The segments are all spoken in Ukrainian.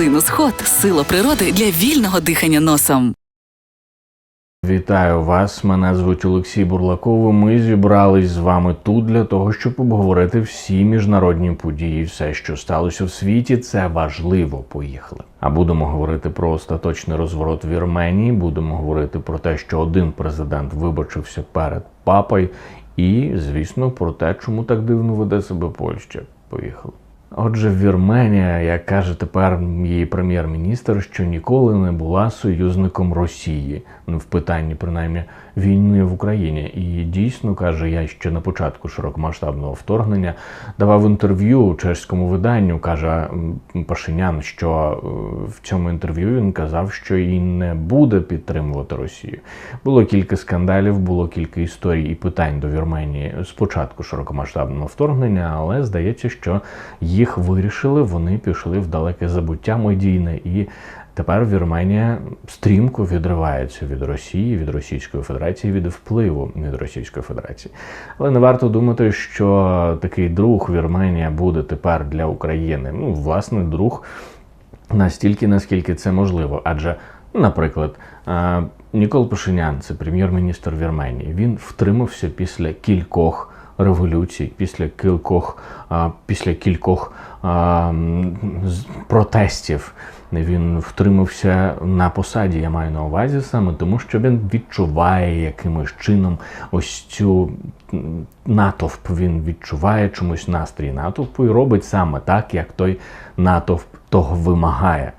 Синус Хот сила природи для вільного дихання носом. Вітаю вас! Мене звуть Олексій Бурлаков. і Ми зібрались з вами тут для того, щоб обговорити всі міжнародні події, все, що сталося в світі. Це важливо. Поїхали. А будемо говорити про остаточний розворот в Вірменії. Будемо говорити про те, що один президент вибачився перед папою, і звісно про те, чому так дивно веде себе Польща. Поїхали. Отже, Вірменія, як каже тепер її прем'єр-міністр, що ніколи не була союзником Росії ну, в питанні принаймні війни в Україні. І дійсно каже, я ще на початку широкомасштабного вторгнення давав інтерв'ю чеському виданню. каже Пашинян, що е, в цьому інтерв'ю він казав, що і не буде підтримувати Росію. Було кілька скандалів, було кілька історій і питань до Вірменії з початку широкомасштабного вторгнення, але здається, що їх вирішили, вони пішли в далеке забуття медійне, і тепер Вірменія стрімко відривається від Росії, від Російської Федерації, від впливу від Російської Федерації. Але не варто думати, що такий друг Вірменія буде тепер для України. Ну, власне, друг настільки, наскільки це можливо. Адже, наприклад, е, Нікол Пашинян, це прем'єр-міністр Вірменії, він втримався після кількох революцій, після кількох, після кількох протестів. Він втримався на посаді, я маю на увазі саме тому, що він відчуває якимось чином ось цю натовп. Він відчуває чомусь настрій натовпу і робить саме так, як той натовп того вимагає.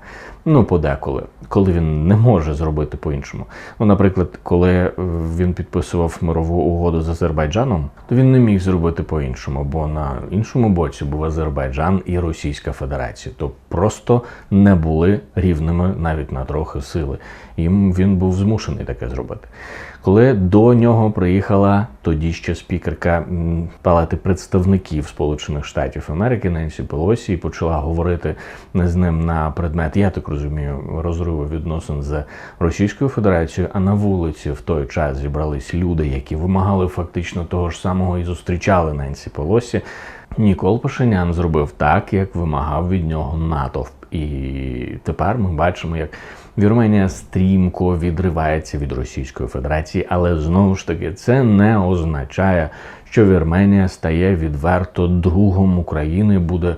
Ну, подеколи, коли він не може зробити по-іншому. Ну, наприклад, коли е, він підписував мирову угоду з Азербайджаном, то він не міг зробити по-іншому, бо на іншому боці був Азербайджан і Російська Федерація. То просто не були рівними навіть на трохи сили. Їм він був змушений таке зробити. Коли до нього приїхала тоді ще спікерка Палати представників Сполучених Штатів Америки Ненсі Пелосі і почала говорити з ним на предмет, я так розумію, розриву відносин з Російською Федерацією. А на вулиці в той час зібрались люди, які вимагали фактично того ж самого і зустрічали Ненсі Пелосі. Нікол Пашинян зробив так, як вимагав від нього натовп. І тепер ми бачимо, як Вірменія стрімко відривається від Російської Федерації, але знову ж таки це не означає, що Вірменія стає відверто другом України, буде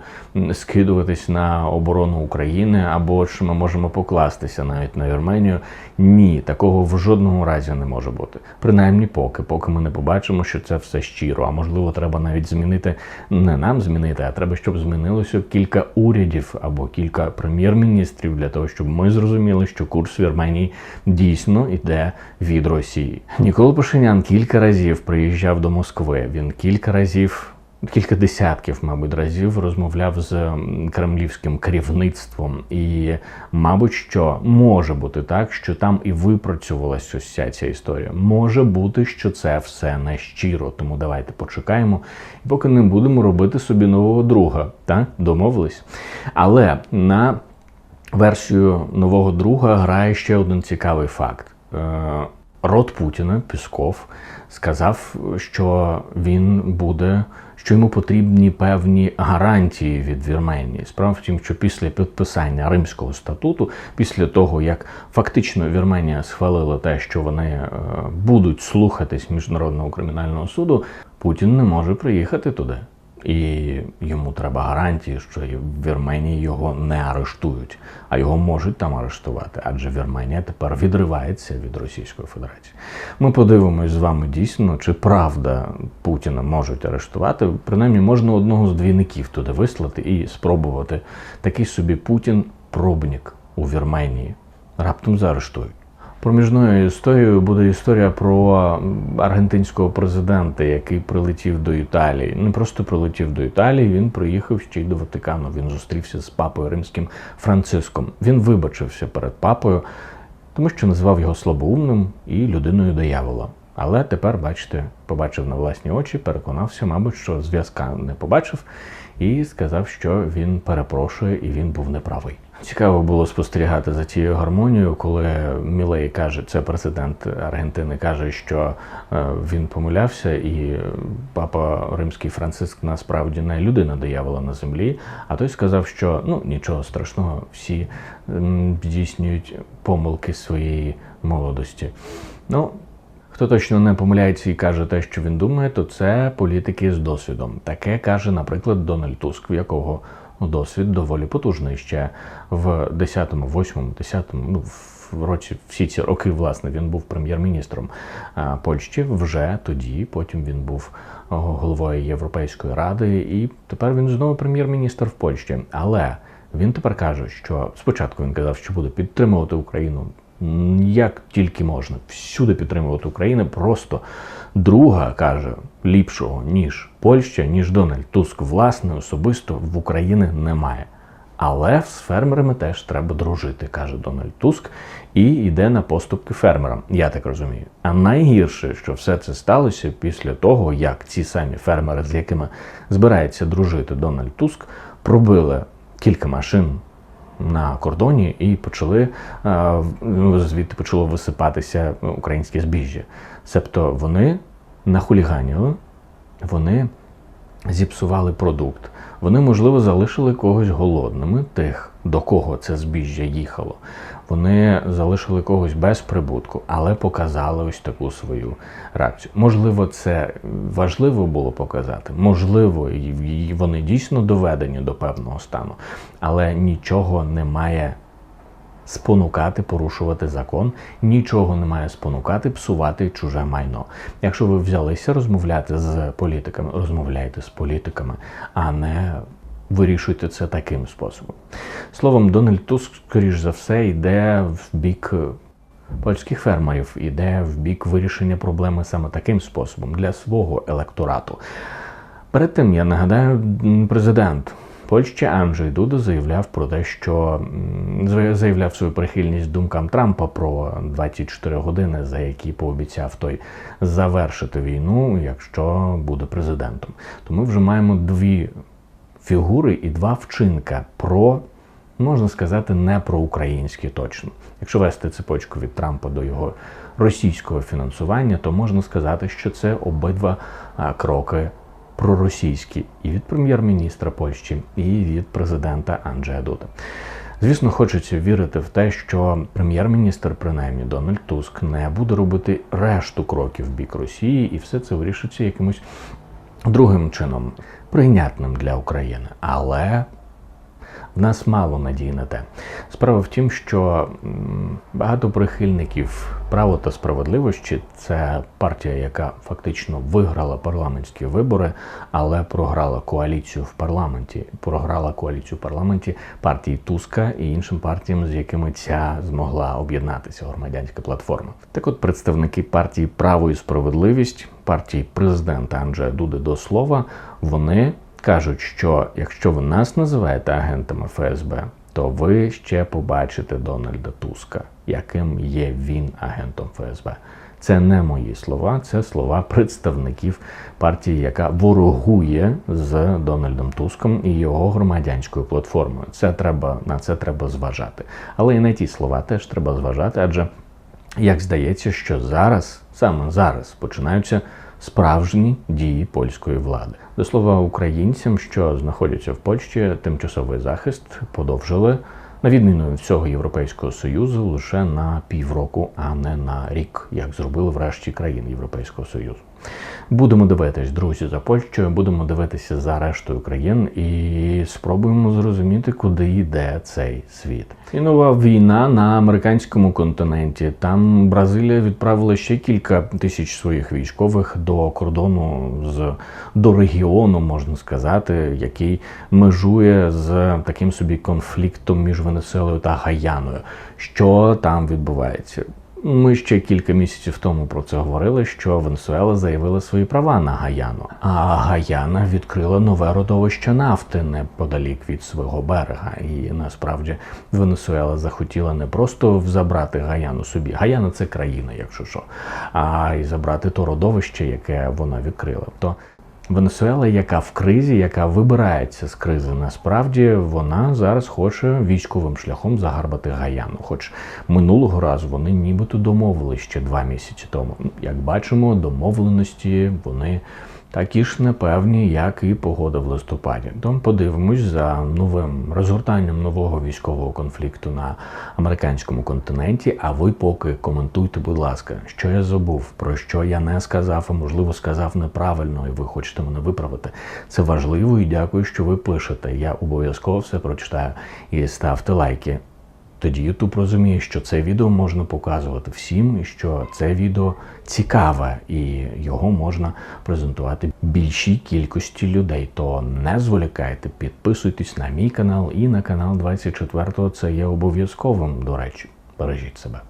скидуватись на оборону України, або що ми можемо покластися навіть на Вірменію. Ні, такого в жодному разі не може бути. Принаймні, поки, поки ми не побачимо, що це все щиро. А можливо, треба навіть змінити не нам змінити, а треба, щоб змінилося кілька урядів або кілька прем'єр-міністрів для того, щоб ми зрозуміли, що курс Вірменії дійсно йде від Росії. Ніколи Пашинян кілька разів приїжджав до Москви. Він кілька разів. Кілька десятків, мабуть, разів розмовляв з кремлівським керівництвом, і, мабуть, що може бути так, що там і випрацьовувалася ось ця ця історія. Може бути, що це все не щиро. Тому давайте почекаємо, поки не будемо робити собі нового друга. Так, домовились. Але на версію нового друга грає ще один цікавий факт. Е, Рот Путіна Пісков сказав, що він буде, що йому потрібні певні гарантії від Вірменії. Справа в тім, що після підписання Римського статуту, після того як фактично Вірменія схвалила те, що вони е, будуть слухатись міжнародного кримінального суду, Путін не може приїхати туди. І йому треба гарантії, що в Вірменії його не арештують, а його можуть там арештувати, адже Вірменія тепер відривається від Російської Федерації. Ми подивимось з вами дійсно, чи правда Путіна можуть арештувати. Принаймні, можна одного з двійників туди вислати і спробувати такий собі Путін пробник у Вірменії. Раптом заарештують. Проміжною історією буде історія про аргентинського президента, який прилетів до Італії. Не просто прилетів до Італії, він приїхав ще й до Ватикану. Він зустрівся з папою римським Франциском. Він вибачився перед папою, тому що назвав його слабоумним і людиною диявола. Але тепер, бачите, побачив на власні очі, переконався, мабуть, що зв'язка не побачив, і сказав, що він перепрошує і він був неправий. Цікаво було спостерігати за цією гармонією, коли Мілей каже, це президент Аргентини, каже, що е, він помилявся, і папа Римський Франциск насправді не людина диявола на землі. А той сказав, що ну нічого страшного, всі здійснюють помилки своєї молодості. Ну, Хто точно не помиляється і каже те, що він думає, то це політики з досвідом. Таке каже, наприклад, Дональд Туск, в якого досвід доволі потужний ще в 10-му, 8-му, 10-му, ну в році всі ці роки, власне, він був прем'єр-міністром Польщі. Вже тоді, потім він був головою Європейської ради, і тепер він знову прем'єр-міністр в Польщі. Але він тепер каже, що спочатку він казав, що буде підтримувати Україну як тільки можна, всюди підтримувати Україну. Просто друга каже ліпшого ніж Польща, ніж Дональд Туск, власне, особисто в Україні немає. Але з фермерами теж треба дружити, каже Дональд Туск, і йде на поступки фермерам. Я так розумію. А найгірше, що все це сталося після того, як ці самі фермери, з якими збирається дружити Дональд Туск, пробили кілька машин на кордоні і почали е, ну, звідти почало висипатися українське збіжжя. Себто вони нахуліганіли, вони зіпсували продукт. Вони, можливо, залишили когось голодними, тих, до кого це збіжжя їхало. Вони залишили когось без прибутку, але показали ось таку свою реакцію. Можливо, це важливо було показати. Можливо, вони дійсно доведені до певного стану, але нічого не має спонукати порушувати закон, нічого не має спонукати псувати чуже майно. Якщо ви взялися розмовляти з політиками, розмовляйте з політиками, а не вирішуйте це таким способом. Словом, Дональд Туск, скоріш за все, йде в бік е, польських фермерів, йде в бік вирішення проблеми саме таким способом для свого електорату. Перед тим я нагадаю, президент Польщі Анджей Дуда заявляв про те, що заявляв свою прихильність думкам Трампа про 24 години, за які пообіцяв той завершити війну, якщо буде президентом. То ми вже маємо дві фігури і два вчинка про. Можна сказати, не про українські точно. Якщо вести цепочку від Трампа до його російського фінансування, то можна сказати, що це обидва кроки проросійські і від прем'єр-міністра Польщі, і від президента Анджея Дуда. Звісно, хочеться вірити в те, що прем'єр-міністр, принаймні Дональд Туск, не буде робити решту кроків в бік Росії, і все це вирішиться якимось другим чином, прийнятним для України. Але в нас мало надій на те. Справа в тім, що багато прихильників право та справедливості це партія, яка фактично виграла парламентські вибори, але програла коаліцію в парламенті. Програла коаліцію в парламенті партії Туска і іншим партіям, з якими ця змогла об'єднатися громадянська платформа. Так, от представники партії Право і справедливість, партії президента Анджея Дуди до слова, вони кажуть, що якщо ви нас називаєте агентами ФСБ, то ви ще побачите Дональда Туска, яким є він агентом ФСБ. Це не мої слова, це слова представників партії, яка ворогує з Дональдом Туском і його громадянською платформою. Це треба на це треба зважати. Але і на ті слова теж треба зважати, адже як здається, що зараз, саме зараз, починаються справжні дії польської влади. До слова, українцям, що знаходяться в Польщі, тимчасовий захист подовжили на відміну від всього Європейського союзу лише на півроку, а не на рік, як зробили врешті країни країн Європейського союзу. Будемо дивитись, друзі, за Польщею, будемо дивитися за рештою країн і спробуємо зрозуміти, куди йде цей світ. І нова війна на американському континенті. Там Бразилія відправила ще кілька тисяч своїх військових до кордону з до регіону, можна сказати, який межує з таким собі конфліктом між Венесуелою та Гаяною. Що там відбувається? Ми ще кілька місяців тому про це говорили, що Венесуела заявила свої права на Гаяну, а Гаяна відкрила нове родовище нафти неподалік від свого берега. І насправді Венесуела захотіла не просто забрати Гаяну собі. Гаяна це країна, якщо що, а й забрати то родовище, яке вона відкрила. То Венесуела, яка в кризі, яка вибирається з кризи, насправді вона зараз хоче військовим шляхом загарбати Гаяну. Хоч минулого разу вони нібито домовились ще два місяці тому. Як бачимо, домовленості вони такі ж непевні, як і погода в листопаді. Тому подивимось за новим розгортанням нового військового конфлікту на американському континенті. А ви поки коментуйте, будь ласка, що я забув, про що я не сказав, а можливо сказав неправильно, і ви хочете мене виправити. Це важливо і дякую, що ви пишете. Я обов'язково все прочитаю і ставте лайки. Тоді YouTube розуміє, що це відео можна показувати всім, і що це відео цікаве, і його можна презентувати більшій кількості людей. То не зволікайте, підписуйтесь на мій канал і на канал 24 Це є обов'язковим, до речі. Бережіть себе.